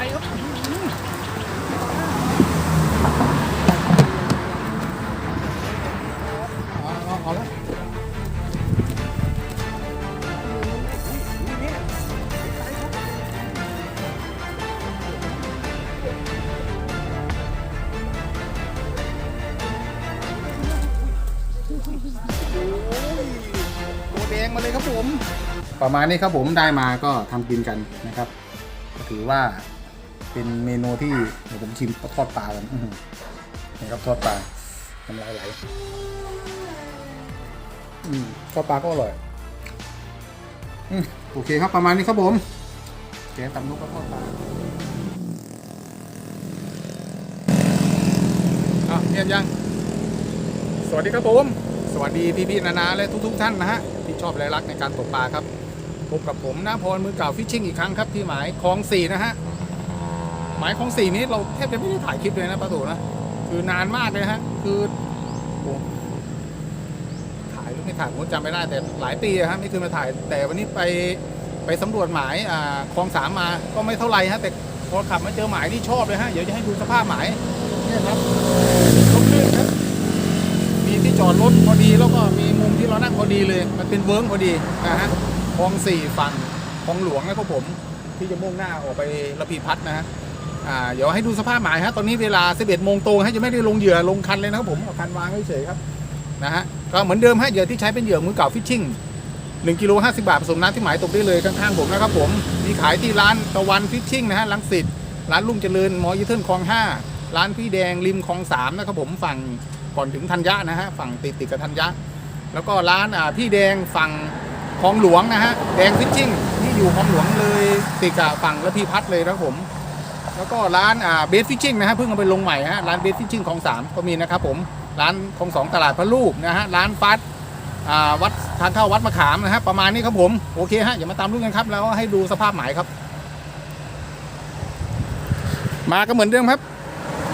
ญ่ครับเอาเอาเอาแล้วตัวแดงมาเลยครับผม ประมาณนี้ครับผมได้มาก็ทำกินกันนะครับ ก็ถือว่า เป็นเมนูที่เดี๋ยวผมชิมทอดปลากันนี่ครับทอดปลาน้ำลายไหลทอดปลาก็อร่อยอโอเคครับประมาณนี้ครับผมแกงตำนุกกับทอดปลาอะเงียบยัง สวัสดีครับผม สวัสดีพี่ๆนานาและทุก ๆ ท่านนะฮะที่ชอบและรักในการตกปลาครับพบกับผมน้าพรมือเก่าฟิชชิ่งอีกครั้งครับที่หมายคลองสี่นะฮะ หมายคลองสี่นี้เราแทบจะไม่ได้ถ่ายคลิปเลยนะประตูนะคือนานมากเลยฮะ คือถ่ายหรือไม่ถ่ายผมจำไม่ได้แต่หลายปีอะฮะไม่เคยมาถ่าย แต่วันนี้ไปไปสำรวจหมายอ่าคลองสามมาก็ไม่เท่าไหร่ฮะแต่พอขับมาเจอหมายที่ชอบเลยฮะเดี๋ยวจะให้ดูสภาพหมายนี่ครับรถลื่นครับมีที่จอดรถพอดีแล้วก็มีมุมที่เรานั่งพอดีเลย มันเป็นเวิร์กพอดีนะฮะคลองสี่ฝั่งคลองหลวงนะครับผมที่จะมุ่งหน้าออกไประพีพัฒนนะฮะ อ่าเดี๋ยวให้ดูสภาพหมายฮะตอนนี้เวลา 11โมงตรงฮะจะไม่ได้ลงเหยื่อลงคันเลยนะครับผมเอาคันวางเฉยๆครับนะฮะก็เหมือนเดิมฮะเหยื่อที่ใช้เป็นเหยื่อมือเก่าฟิชชิ่ง1กิโล50 บาทผสมน้ำที่หมายตกได้เลยข้างๆผมนะครับผมมีขายที่ร้านตะวันฟิชชิ่งนะฮะลังสิตร้านลุงเจริญมอยูเทิร์นคลองห้าร้านพี่แดงริมคลองสามนะครับผมฝั่งก่อนถึงธัญญะนะฮะฝั่งติดติดกับธัญญะ แล้วก็ร้านพี่แดงฝั่งคลองหลวงนะฮะแดงฟิชชิ่งที่อยู่คลองหลวงเลยติดกับฝั่งระพีพัฒน์เลยนะครับผม แล้วก็ร้านอ่าเบสฟิชชิ่งนะฮะเพิ่งเอาไปลงใหม่ฮะร้านเบสฟิชชิ่งของสามก็มีนะครับผมร้านของสองตลาดพระลูกนะฮะร้านฟัดอ่าวัดทางเข้าวัดมะขามนะฮะประมาณนี้ครับผมโอเคฮะอย่ามาตามรุ่นกันครับ แล้วให้ดูสภาพหมายครับ มาก็เหมือนเดิมครับ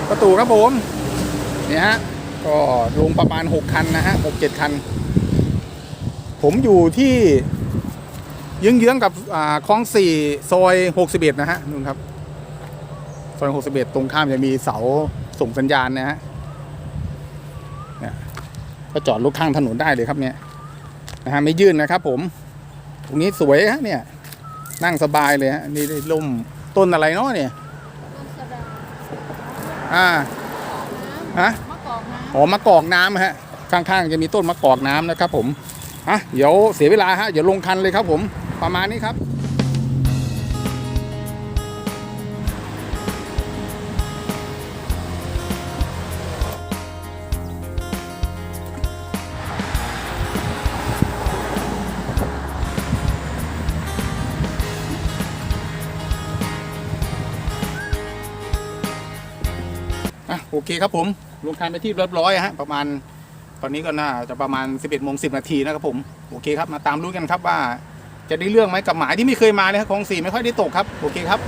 ประตูครับผมเนี่ยฮะก็ลงประมาณ 6 คันนะฮะหกเจ็ดคัน ผมอยู่ที่เยื้องๆกับคลองสี่ซอย 61 นะฮะนู่นครับ ซอย61 ตรงข้ามจะมีเสาส่งสัญญาณนะฮะเนี่ยก็จอดรถข้างถนนได้เลยครับเนี่ยนะฮะไม่ยื่นนะครับ ผม ตรงนี้สวยฮะเนี่ย นั่งสบายเลยฮะนี่ได้ล่มต้นอะไรเนาะเนี่ยต้นสะดาอ่าฮะมะกอกน้อ๋อมะกอกน้ำฮะข้างๆจะมีต้นมะกอกน้ำนะครับ ผมอะเดี๋ยวเสียเวลาฮะเดี๋ยวลงคันเลยครับ ผมประมาณนี้ครับ โอเคครับผมลงทันไปที่เรียบร้อยฮะประมาณตอนนี้ก็น่าจะประมาณ 11โมง10 นาทีนะครับผมโอเคครับมาตามรู้กันครับว่า จะได้เรื่องไหมกับหมายที่ไม่เคยมาเลยครับของสี่ไม่ค่อยได้ตกครับโอเคครับ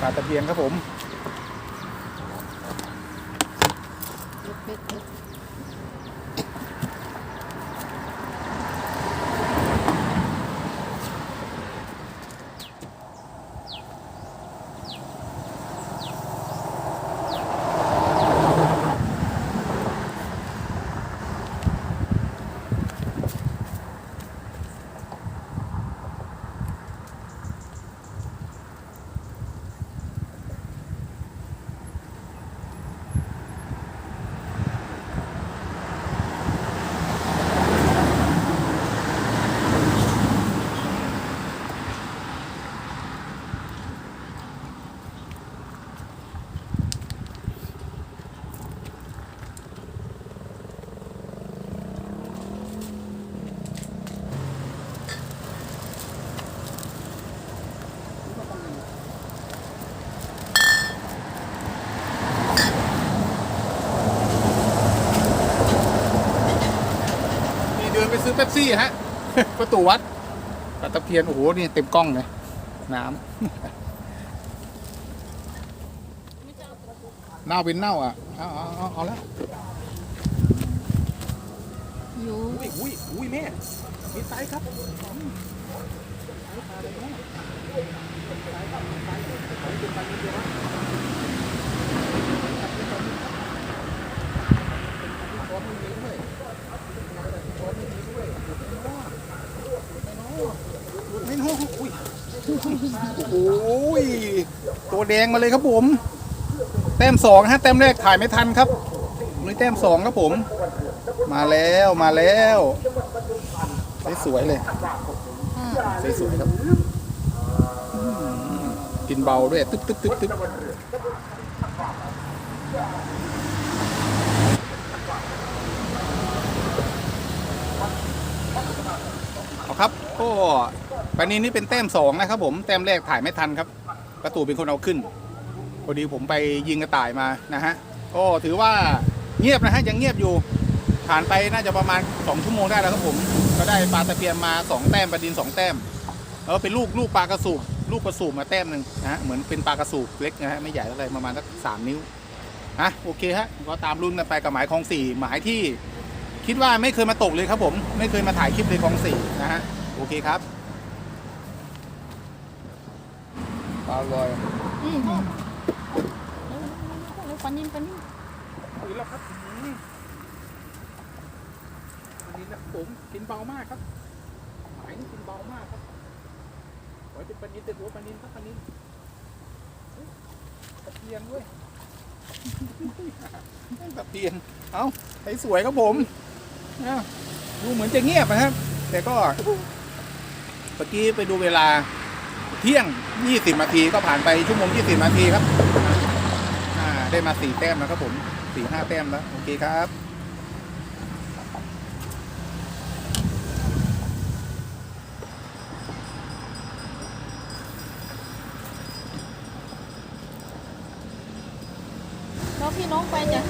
ปลาตะเพียนครับผม เป๊ปซี่ฮะประตูวัดปลาตะเพียนโอ้โหนี่เต็มกล้องเลยน้ำเน่าเป็นเน่าอะเอาเอาเอาเอาแล้วอยู่อุ้ยอุ้ยอุ้ยแม่มีไซส์ครับไม่น้อุ้ยโอ้ย ตัวแดงมาเลยครับผม แต้มสองฮะแต้มแรกถ่ายไม่ทันครับนี่แต้มสองครับผม มาแล้วมาแล้วสวยๆเลยสวยๆครับกินเบาด้วย ตึ๊บตึ๊บตึ๊บตึ๊บเอาครับก็ปานี้นี่เป็นแต้มสองนะครับผม แต้มแรกถ่ายไม่ทันครับ ระตูเป็นคนเอาขึ้นพอดีผมไปยิงกระต่ายมานะฮะก็ถือว่าเงียบนะฮะยังเงียบอยู่ ผ่านไปน่าจะประมาณ 2 ชั่วโมงได้แล้วครับผม ก็ได้ปลาตะเพียนมา 2 แต้มปลาดิน 2 แต้มแล้วเป็นลูกลูกปลากระสูบลูกกระสูบมาแต้มหนึ่งนะฮะเหมือนเป็นปลากระสูบเล็กนะฮะไม่ใหญ่เท่าไหรประมาณสักสามนิ้วอะโอเคฮะก็ตามรุ่นกันไปกับหมายคลองสี่หมายที่คิดว่าไม่เคยมาตกเลยครับผม ไม่เคยมาถ่ายคลิปเลยคลองสี่นะฮะโอเคครับ ปลาลอยอืมเร็วๆปันนินปันนินถึงแล้วครับอืมอันนี้นะผมกินเบามากครับหมายนี่กินเบามากครับขอให้เป็นปลานินแต่หัวปลานินครับปลานินเฮ้ยตะเพียนด้วยตะเพียนเอ้าไอ้สวยครับผมอะดูเหมือนจะเงียบนะครับ แต่ก็เมื่อกี้ไปดูเวลา เที่ยง 20 นาทีก็ผ่านไปชั่วโมง 20 นาทีครับอ่าได้มาสี่แต้มแล้วครับผมสี่ห้าแต้มแล้ว โอเคครับแล้วพี่น้องไปจ้ะ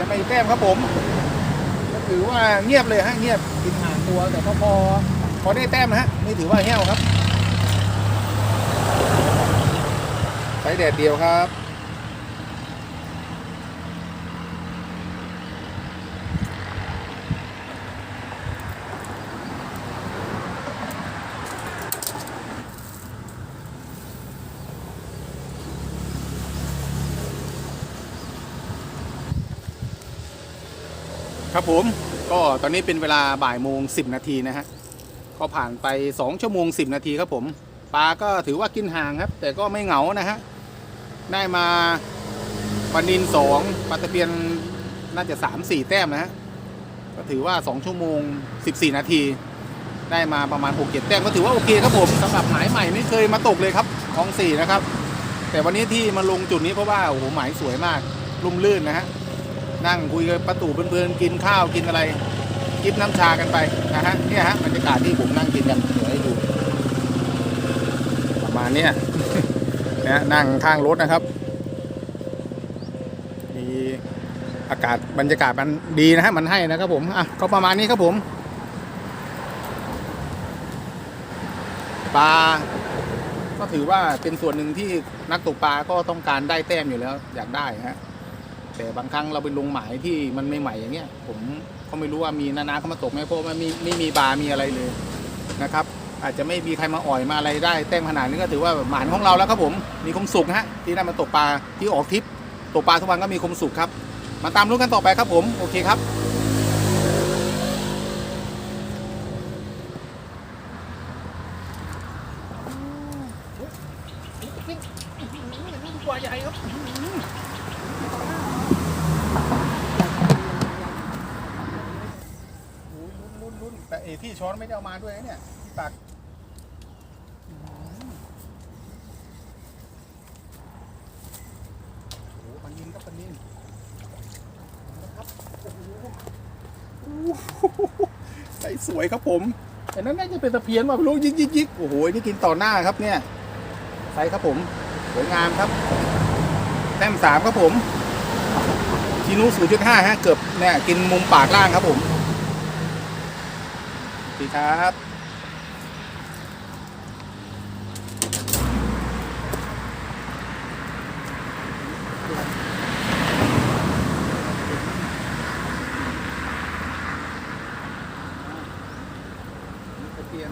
ยนไม่แต้มครับผมก็ถือว่าเงียบเลยฮะเงียบกินห่างตัว แต่ก็พอพอได้แต้มนะฮะไม่ถือว่าแห้วครับใช้แดดเดียวครับ ครับผมก็ตอนนี้เป็นเวลาบ่ายโมงสินาทีนะฮะก็ผ่านไป2ชั่วโมง10นาทีครับผมปลาก็ถือว่ากินห่างครับ แต่ก็ไม่เหงานะฮะได้มาปลานินสองปลาตะเพียนน่าจะ3 4แต้มนะฮะก็ถือว่า2ชั่วโมง14นาทีได้มาประมาณ6 7แต้มก็ถือว่าโอเคครับผมสำหรับหมายใหม่ไม่เคยมาตกเลยครับคลองสี่นะครับ แต่วันนี้ที่มาลงจุดนี้เพราะว่าโอ้โหหมายสวยมากลุ่มลื่นนะฮะ นั่งคุยกับประตูเพื่อนๆกินข้าวกินอะไรกินน้ำชากันไปนะฮะเนี่ยฮะบรรยากาศที่ผมนั่งกินกันเดี๋ยวให้ดูประมาณเนี้ยนะนั่งข้างรถนะครับมีอากาศบรรยากาศมันดีนะฮะมันให้นะครับผมอะก็ประมาณนี้ครับผมปลาก็ถือว่าเป็นส่วนหนึ่งที่นักตกปลาก็ต้องการได้แต้มอยู่แล้วอยากได้ฮะ แต่บางครั้งเราไปลงหมายที่มันใหม่ๆอย่างเงี้ย ผมก็ไม่รู้ว่ามีนานาเขามาตกไหมเพราะมันมีไม่มีบาร์มีอะไรเลยนะครับ อาจจะไม่มีใครมาอ่อยมาอะไรได้ แต้มขนาดนี้ก็ถือว่าหมานของเราแล้วครับผมมีคมสุขฮะที่ได้มาตกปลาที่ออกทริปตกปลาทุกวันก็มีคมสุขครับมาตามรู้นกันต่อไปครับผมโอเคครับามาด้วยเนี่ยตักโอ้โหปนินครับปลานินนะครับโอ้โหใส่สวยครับผมไอ้นั้นน่าจะเป็นตะเพียนมาไม่รู้ยิกยิกยิกโอ้โหนี่กินต่อหน้าครับเนี่ยใส่ครับผมสวยงามครับแต้มสามครับผมชีนูศูนย์จุดห้าฮะเกือบเนี่ยกินมุมปากล่างครับผม ดีครับตะเพียน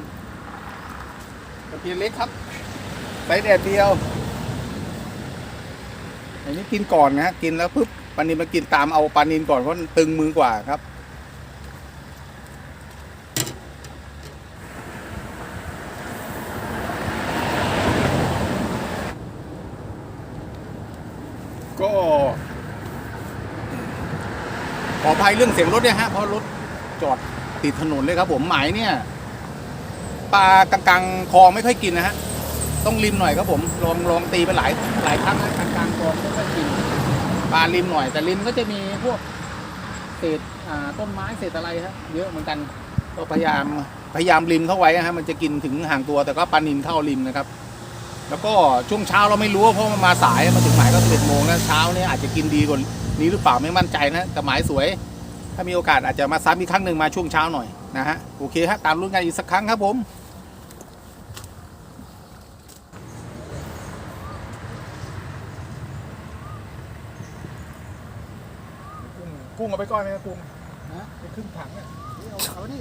ตะเพียนเล็กครับใส่แดดเดียว อันนี้กินก่อนนะ กินแล้วปุ๊บปลานินมากินตามเอาปลานินก่อนเพราะตึงมือกว่าครับ ก็ข ออภัยเรื่องเสียงรถเนี่ยฮะเพราะรถจอดติดถนนเลยครับ ผมหมายเนี่ยปลากลางๆคลองไม่ค่อยกินนะฮะต้องริมหน่อยครับผมลองลองตีไปหลายหลายครั้งกลางกลางคลองไม่ค่อยกินปลาริมหน่อย แต่ริมก็จะมีพวกเศษอ่าต้นไม้เศษอะไรครับเยอะเหมือนกันก็พยายามพยายามริมเข้าไว้นะฮะมันจะกินถึงห่างตัวแต่ก็ปลานินเข้าริมนะครับ แล้วก็ช่วงเช้าเราไม่รู้เพราะมันมาสายมาถึงหมายก็สิบเอ็ดโมงแล้วเช้าเนี่ยอาจจะกินดีกว่า นี้หรือเปล่าไม่มั่นใจนะแต่หมายสวย ถ้ามีโอกาสอาจจะมาซ้ำอีกครั้งหนึ่งมาช่วงเช้าหน่อยนะฮะโอเคฮะตามรุ่นกันอีกสักครั้งครับผมกุ้งเอาไปก้อนไหมครับกุ้งนะไปครึ่งถังอะเอาเอาดิ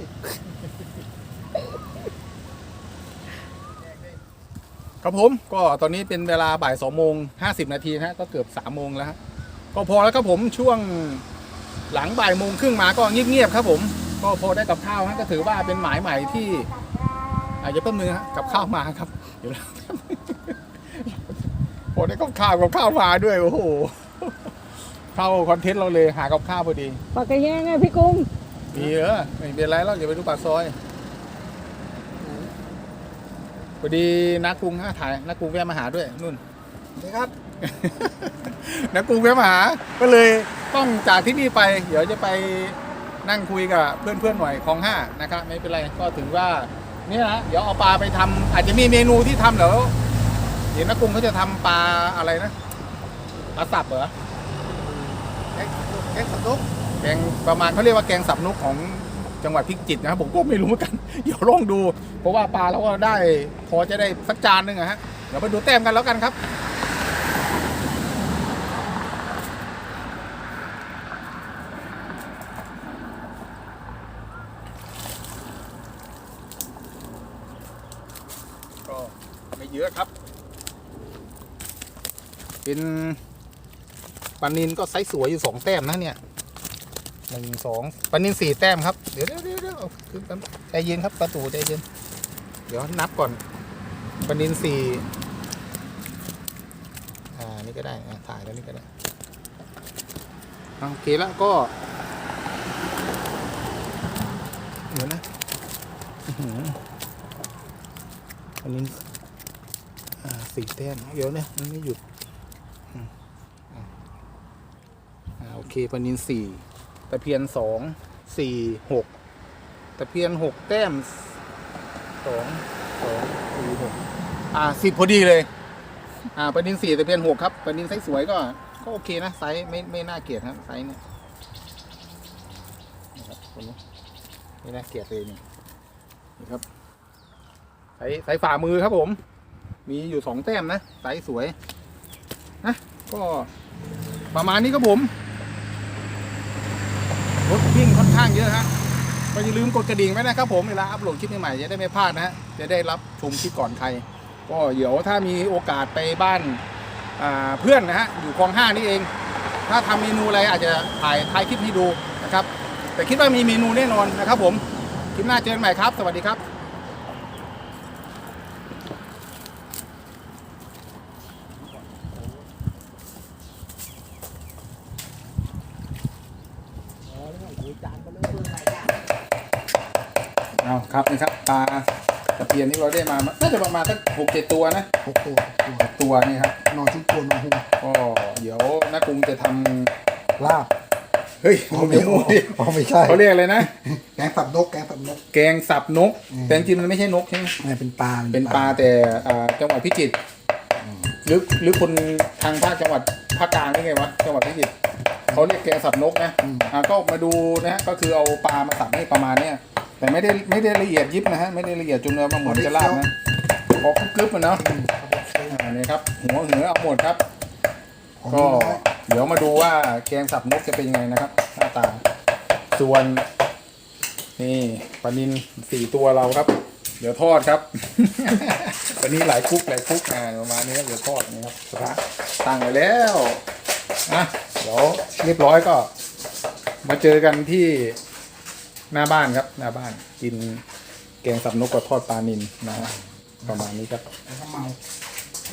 ครับผมก็ตอนนี้เป็นเวลาบ่ายสองโมงห้าสิบนาทีนะฮะก็เกือบสามโมงแล้วฮะ ก็พอแล้วครับผมช่วงหลังบ่ายโมงครึ่งมาก็เงียบๆครับผม ก็พอได้กับข้าวฮะก็ถือว่าเป็นหมายใหม่ที่อาจจะเพิ่มมือฮะกับข้าวมาครับเดี๋ยวนะพอได้กับข้าวกับข้าวมาด้วยโอ้โหเข้าคอนเทนต์เราเลยหากับข้าวพอดีปากกระแยงไงพี่กุ้งมีเออไม่เป็นไรแล้วอย่าไปดูปากซอยพอดีนักกรุงฮะถ่ายนักกรุงแวะมาหาด้วยนุ่นนี่ครับ นักกรุงแวะมหาก็เลยต้องจากที่นี่ไป เดี๋ยวจะไปนั่งคุยกับเพื่อนๆหน่อยของห้านะครับไม่เป็นไรก็ถือว่าเนี่ยนะเดี๋ยวเอาปลาไปทำอาจจะมีเมนูที่ทำเดี๋ยวเดี๋ยวนักกรุงเขาจะทำปลาอะไรนะปลาสับเหรอแก๊กแก๊กสนุกแกงประมาณเขาเรียกว่าแกงสับนุกของจังหวัดพิจิตรนะครับผมก็ไม่รู้เหมือนกัน เดี๋ยวลองดู เพราะว่าปลาเราก็ได้พอจะได้สักจานหนึ่งอะฮะเดี๋ยวไปดูแต้มกันแล้วกันครับ ก็ไม่เยอะครับ เป็นปลานินก็ไซส์สวยอยู่สองแต้มนะเนี่ยหนึ่งสองปานินสี่แต้มครับ เดี๋ยวเดี๋ยวเดี๋ยวเดี๋ยวเอใจเย็นครับประตูใจเย็น เดี๋ยวนับก่อนปานินสี่อ่านี่ก็ได้ถ่ายแล้วนี่ก็ได้โอเคแล้วก็เดี๋ยวนะอื้อหือปานินอ่าสี่แต้มเดี๋ยวเนี่ยมันไม่หยุดอืมอ่าอ่าโอ เคปนินสี่ตะเพียนสองสี่หกตะเพียนหกแต้มสองสองสี่หกอ่าสิบพอดีเลย อ่าปนินสี่ตะเพียนหกครับปนินไซส์สวยก็ก็โอเคนะไซส์ไม่ไม่น่าเกลียดครับไซส์เนี่ยนะครับคนนี้ไม่น่าเกลียดเลยนี่นี่ครับไซส์ไซส์ฝ่ามือครับผม มีอยู่สองแต้มนะไซส์สวยนะก็ประมาณนี้ครับผม ข้างเยอะฮะก็อย่าลืมกดกระดิ่งไว้นะครับผมเวลาอัพโหลดคลิปใหม่ๆจะได้ไม่พลาดนะฮะจะได้รับชมคลิปก่อนใคร ก็เดี๋ยวถ้ามีโอกาสไปบ้านาเพื่อนนะฮะอยู่คลองห้านี่เอง ถ้าทำเมนูอะไรอาจจะถ่ายถ่ายคลิปให้ดูนะครับแต่คิดว่ามีเมนูแน่นอนนะครับผมคลิปหน้าเจอกันใหม่ครับ สวัสดีครับ เอาครับนี่ครับ ปลาตะเพียนที่เราได้มาน่าจะประมาณสักหกเจ็ดตัวนะหกตัวตัวหกตัวนี่ครับนอนชุดตัวนอนหุ่นก็เดี๋ยวน้ากรุงจะทำลาบเฮ้ยอ๋อเดี๋ยวมูดิอ๋อไม่ใช่เขาเรียกอะไรนะ แกงสับนกแกงสับนก แกงสับนกอืมแต่จริงๆมันไม่ใช่นกใช่ไหมนี่เป็นปลาเป็นปลาแต่อ่าจังหวัดพิจิตรหรือหรือคนทางภาคจังหวัดภาคกลางนี่ไงวะจังหวัดพิจิตรเขาเรียกแกงสับนกนะอ่าก็มาดูนะฮะก็คือเอาปลามาสับให้ประมาณเนี้ย แต่ไม่ได้ไม่ได้ละเอียดยิบนะฮะไม่ได้ละเอียดจนเนื้อมันเหมือนจะลาบนะพอกรึบๆมันเนาะอืมครับผมอ่านี่ครับหัวเหือเอาหมดครับของก็น้อยเดี๋ยวมาดูว่าแกงสับนกจะเป็นยังไงนะครับหน้าตา ส่วนนี่ปลานินสี่ตัวเราครับ เดี๋ยวทอดครับวันนี้หลายคุกหลายคุกอ่าประมาณนี้ครับเดี๋ยวทอดนะครับกระทะตั้งไว้แล้วอะเดี๋ยวเรียบร้อยก็ มาเจอกันที่ หน้าบ้านครับ หน้าบ้าน กินแกงสับนกกับทอดปลานินนะฮะประมาณนี้ครับแล้วก็เมา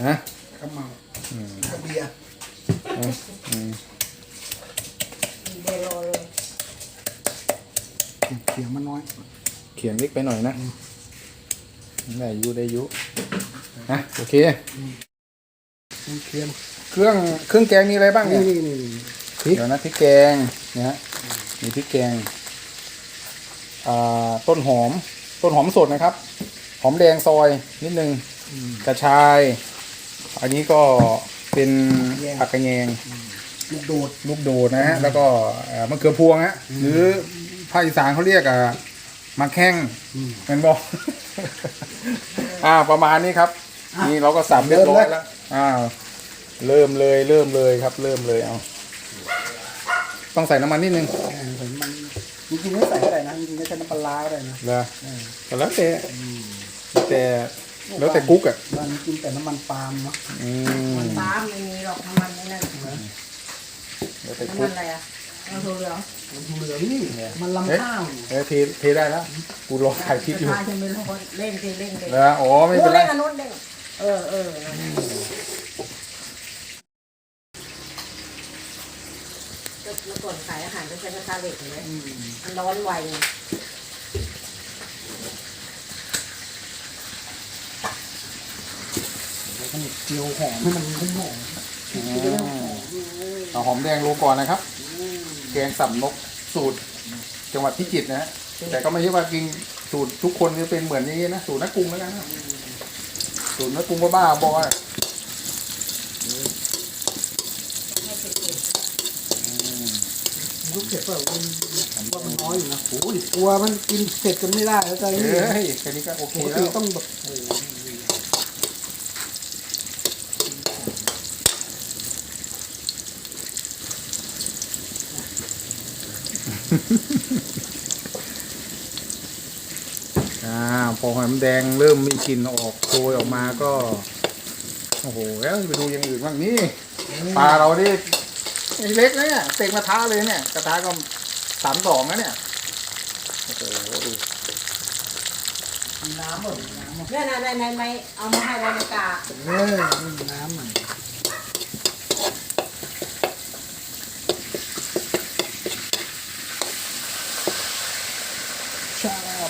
นะแล้วก็เมาอืมแล้วก็เบียร์อืมอืมเดโลเลยเขียงมันน้อยเขียนเล็กไปหน่อยนะได้อยุได้อยุนะโอเค มันเคียมเครื่องเครื่องแกงมีอะไรบ้างนี่เนี่ยนี่นี่พริกเดี๋ยวนะพริกแกงนะฮะมีพริกแกงอ่า ต้นหอม ต้นหอมสดนะครับ หอมแดงซอยนิดนึงอืมกระชาย อันนี้ก็เป็นผักกระแยงลูกโดดลูกโดดนะฮะแล้วก็เอ่อมะเขือพวงฮะหรือภาคอีสานเขาเรียกอะมะแข้งอืมเป็นบอกอ่าประมาณนี้ครับอะนี่เราก็สับเรียบร้อยเริ่มเลยแล้วอ่าเริ่มเลยเริ่มเลยครับ เริ่มเลยเอาต้องใส่น้ำมันนิดนึงเออเห็นมันจริงๆไม่ใส่ก็ได้นะ จริงๆไม่ใส่น้ำปลาร้าก็ได้นะนะเออแต่แล้วแต่แต่แล้วแต่กุ๊กอะมันกินแต่น้ำมันปาล์มเนาะอืมมันฟ้าไม่มีหรอกน้ำมันไม่นั่นแล้วแต่น้ำกุ๊มันกอะไรอะน้ำถั่วเหลืองมันเหลืองนี่มันลำข้าวนี่เอ้ยเทเทได้แล้วกูรอถ่ายคลิปอยู่กระทะจะไม่ร้อนเล่นสิเล่นสินะอ๋อไม่เป็นไร เล่นอันนู้นเล่นเออเออ เมื่อก่อนขายอาหารก็ใช้กระทะเหล็กเลยอืมมันร้อนไวไงแล้วก็เจียวหอมให้มันหอมหอมเอาหอมแดงลงก่อนนะครับ แกงสับนกสูตรจังหวัดพิจิตรนะฮะแต่ก็ไม่ใช่ว่ากินสูตรทุกคนจะเป็นเหมือนอย่างนี้นะ สูตรนักกรุงแล้วกันนะสูตรนักกรุงบ้าๆบอ ลูกเผ็ดเปล่ามันว่ามันน้อยอยู่นะโอ้ยกลัวมันกินเผ็ดกันไม่ได้แล้วใจเฮ้นี่ยแค่นี้ก็โอเคปกแล้ติว ต้องแบบโอ้โหอ่าพอหอมแดงเริ่มมีกลิ่นออกโชยออกมาก็ โอ้โหแล้วไปดูอย่างอื่นบ้างนี่ปลาเรานี่ เล็กนะเนี่ยเต็มกระทะเลยเนี่ย กระทะก็สามสองนะเนี่ยโอ้โหดูน้ำเหรอน้ำเหรอเนี่ยนะในในในเอามาให้ในในกาเออนี่น้ำมันชอบ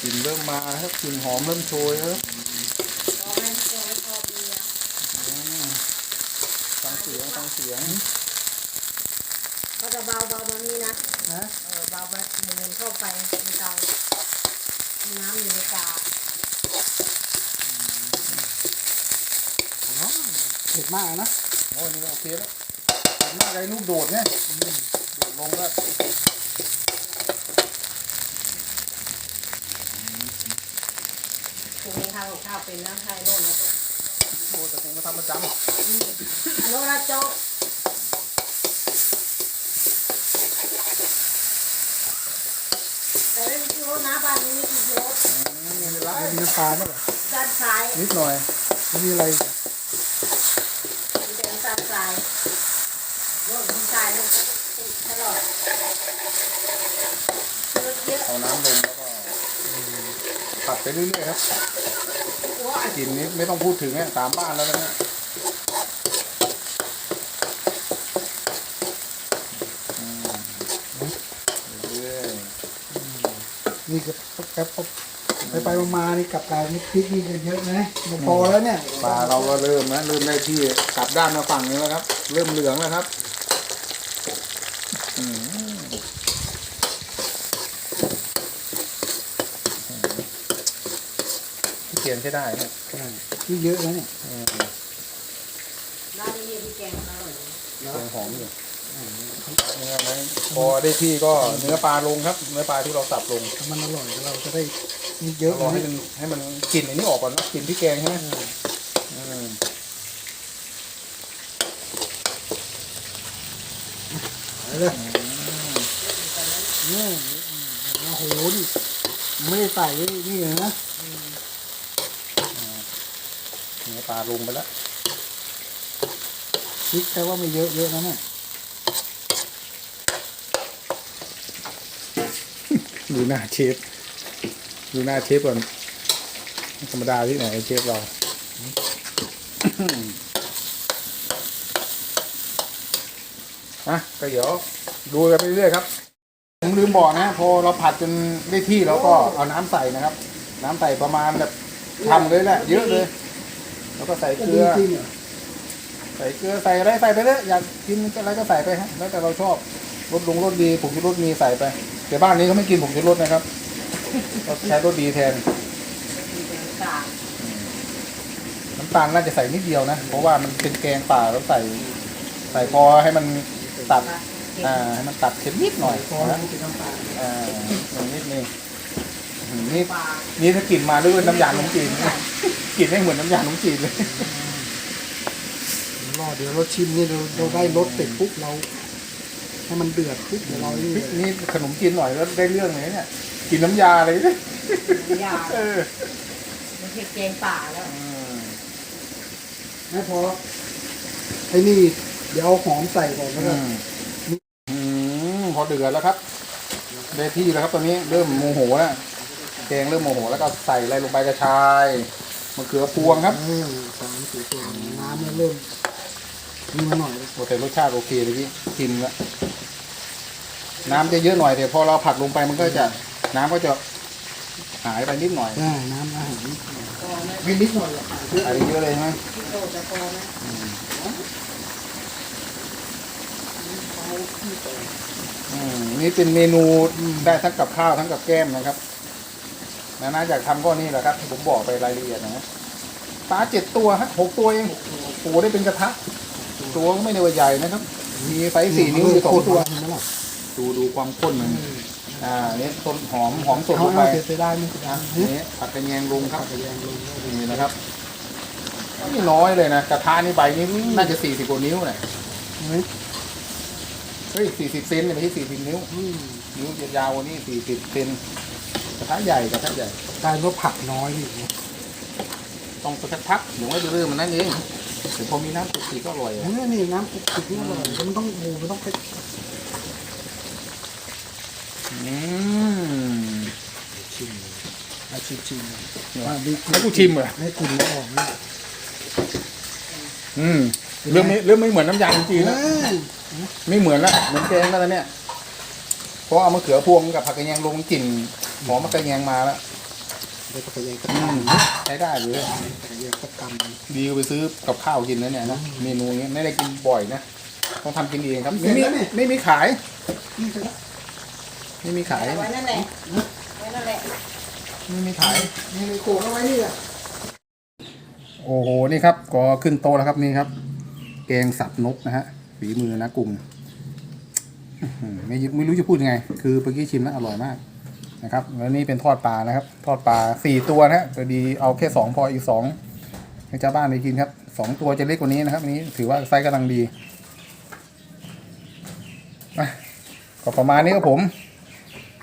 กลิ่นเริ่มมาครับกลิ่นหอมเริ่มโชยแล้ว พอให้พอให้พอเบียร์ ฟัง เสียงฟังเสียงก็จะเบาเบาตรงนี้นะนะเออเบาไปหมุนเข้าไปในเตามีน้ำอยู่ในกาอ๋อเผ็ดมากนะโอ้ยนี่ก็โอเคแล้วเห็นมากเลยลูกโดดเนี่ยโดดลงก็คุณมีข้าวกับข้าวเป็นน้ำไทยโน่นนะจ๊ะโอ้แต่กูมาทำประจำอันโน่นนะโจ๊กแต่ไม่มีรถนะบ้านนี้ มีกี่รถไม่เป็นไรมีน้ำปลาด้วยเหรอด้านซ้ายนิดหน่อยแล้วมีอะไรอีกมีแต่น้ำตาลทรายรถน้ำตาลนั่นก็ติดตลอดรถเยอะเอาน้ำลงแล้วก็ผัดไปเรื่อยๆครับโอ้ยกลิ่นนี้ไม่ต้องพูดถึงเนี่ยตามบ้านแล้วนะเนี่ยอื มเรื่อยนี่ก็แป๊บป๊บไปไปๆมาๆนี่กลับกลายเป็นพริกนี่ก็เยอะนะมันพอแล้วเนี่ยปลาเราก็เริ่มนะเริ่มได้ที่กลับด้านมาฝั่งนี้แล้วครับ เริ่มเหลืองแล้วครับอืมพี่เกียนใช้ได้เนี่ยใช่ที่เยอะแล้วเนี่ยอืมร้านนี้พี่แกงอร่อยเสียงหอมอยู่ เนี่ยนะพอได้ที่ก็เนื้อปลาลงครับ เนื้อปลาที่เราสับลงถ้ามันอร่อยเราจะได้มีเยอะรอให้นะมันให้มันกลิ่นอันนี้ออกก่อนนะกลิ่นพริกแกงใช่ไหมอืมเอาเลยเนี่ยโอ้โหนี่ไม่ได้ใส่นี่เลยนะเนื้อปลาลงไปแล้วพริกแต่ว่าไม่เยอะเยอะนะเนี่ย ดูหน้าเชฟ ดูหน้าเชฟก่อนธรรมดาที่ไหนเชฟเราอะก็เดี๋ยวดูกันไปเรื่อยๆครับผมลืมบอกนะ พอเราผัดจนได้ที่แล้วก็เอาน้ำใส่นะครับ น้ำใส่ประมาณแบบทำเลยแหละเยอะเลย แล้วก็ใส่เกลือ ใส่เกลือใส่อะไรใส่ไปเลยอยากกินอะไรก็ใส่ไปฮะแล้วแต่เราชอบรสลงรสดีผงชูรสมีใส่ไป แต่บ้านนี้เขาไม่กินผงชูรสนะครับเขาใช้รสดีแทนสามน้ำตาลน่าจะใส่นิดเดียวนะ เพราะว่ามันเป็นแกงป่าแล้วใส่ ใส่พอให้มันตัด อ่าให้มันตัดเค็มนิดหน่อยพอแล้วนะมันเป็นน้ำตาลอ่าอย่างนิดนึงอืมนี่ ปลานี่ถ้ากลิ่นมาด้วยน้ำยาขนมจีน กลิ่นไม่เหมือนน้ำยาขนมจีนเลย รอเดี๋ยวเราชิมนี่เราเราได้รสเสร็จปุ๊บเรา ให้มันเดือดปุ๊บเดี๋ยวเรานี่นี่ขนมจีนหน่อยแล้วได้เรื่องเลยเนี่ยกลินน้ำยาเลยเนี่ยยาเออไม่ใช่แกงป่าแล้วอืมไม่พอไอ้นี่เดี๋ยวเอาหอมใส่ก่อนแล้วก็อืมพอเดือดแล้วครับได้ที่แล้วครับตอนนี้เริ่มโมโหแล้วแกงเริ่มโมโหแล้วก็ใส่อะไรลงไปกระชายมะเขือพวงครับ เออสามสี่ตัวน้ำเนี่ยเริ่มมีมาหน่อยโอแต่รสชาติโอเคเลยพี่กินแล้ว น้ำจะเยอะหน่อยแต่พอเราผัดลงไปมันก็จะน้ำก็จะหายไปนิดหน่อยได้น้ำอาหารพอไหมไม่นิดหน่อยหรอกเยอะหายไปเยอะเลยใช่ไหมพี่โตจะพอไหมอืมนี่เป็นเมนูได้ทั้งกับข้าวทั้งกับแก้มนะครับนานาอยากทำก็นี่แหละครับที่ผมบอกไปรายละเอียดนะฮะปลาเจ็ดตัวฮะหกตัวเองโอ้โหได้เป็นกระทะ ตัวก็ไม่ได้ว่าใหญ่นะครับ มีไซส์สี่นิ้วอยู่สองตัวเห็นไหมล่ะ ดูดูความข้นมันอ่าเนี่ยต้นหอมหอมสดเขาลงไปเอาเสียได้ไหมคุณอะอาอันนี้ผัดกระเนียงลุงครับกระยางลงนี่นะครับนี่น้อยเลยนะกระทะนี่ใบนี้น่าจะสี่สิบกว่านิ้วเนี่ยเฮ้ยเฮ้ยสี่สิบเซนเนี่ยไม่ใช่สี่สิบนิ้วอืมนิ้วจะยาวกว่านี้สี่สิบเซนกระทะใหญ่กระทะใหญ่กลายว่าผักน้อยนี่นะต้องสักพักเดี๋ยวไม่เรื่อยๆมันนั่นเองเดี๋ยวพอมีน้ำสุกๆก็อร่อยเออะอนี่น้ำปุกติกนี่อร่อยมันต้องโอ้มันต้องเผ็ด อืมชิมอาชิมชิมเนี่ะดีให้กูชิมเหรอให้คุณแล้วออกนะอืมเริ่มไม่เริ่มไม่เหมือนน้ำยาจริงๆเอแล้วอไม่เหมือนละเหมือนแกงแล้วตอนเนี้ยเพราะเอามะเขือพวงกับผักกระเยงลงกลิ่นหอมมะกระเยงมาแล้วเดี๋ยวกระยงกระอืกมใช้ได้เลยำกระยางกระกำดีไปซื้อกับข้าวกินแล้วเนี่ยนะเมนูนี้ไม่ได้กินบ่อยนะต้องทำกินเองครับไม่มีไม่มีขายนี่เสร็จแล้ว ไม่มีขาย ไว้นั่นแหละไว้นั่นแหละไม่มีขายนี่ในโขกเอาไว้นี่อะโอ้โห นี่ครับ ก็ขึ้นโตะแล้วครับนี่ครับ แกงสับนกนะฮะฝีมือนะกุ้งอื้อหือไม่ไม่รู้จะพูดยังไง คือเมื่อกี้ชิมแล้วอร่อยมากนะครับ แล้วนี่เป็นทอดปลานะครับ ทอดปลาสี่ตัวนะฮะแต่ดีเอาแค่สองพออีกสองให้เจ้าบ้านไปกินครับสองตัวจะเล็กกว่านี้นะครับอันนี้ถือว่าไซส์กำลังดีอะก็ประมาณนี้ครับผม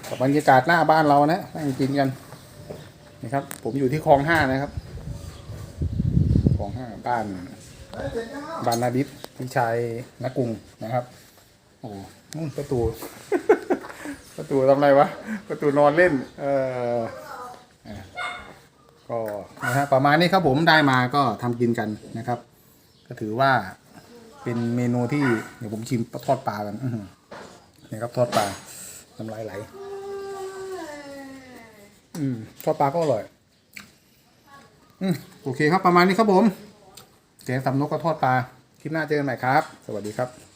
กับบรรยากาศหน้าบ้านเรานะนั่งกินกันนะครับ ผมอยู่ที่คลองห้านะครับของห้าบ้านบ้านนาดิษพี่ชายนักกุงนะครับ โอ้โหนู่นประตู ประตูทำไรวะ ประตูนอนเล่น เออก็นะฮะประมาณนี้ครับผมได้มาก็ทำกินกันนะครับ ก็ถือว่าเป็นเมนูที่เดี๋ยวผมชิมทอดปลากันนี่ครับทอดปลาน้ำลายไหล อืมทอดปลาก็อร่อย อืมโอเคครับประมาณนี้ครับผม แกงสำนกกับทอดปลา คลิปหน้าเจอกันใหม่ครับ สวัสดีครับ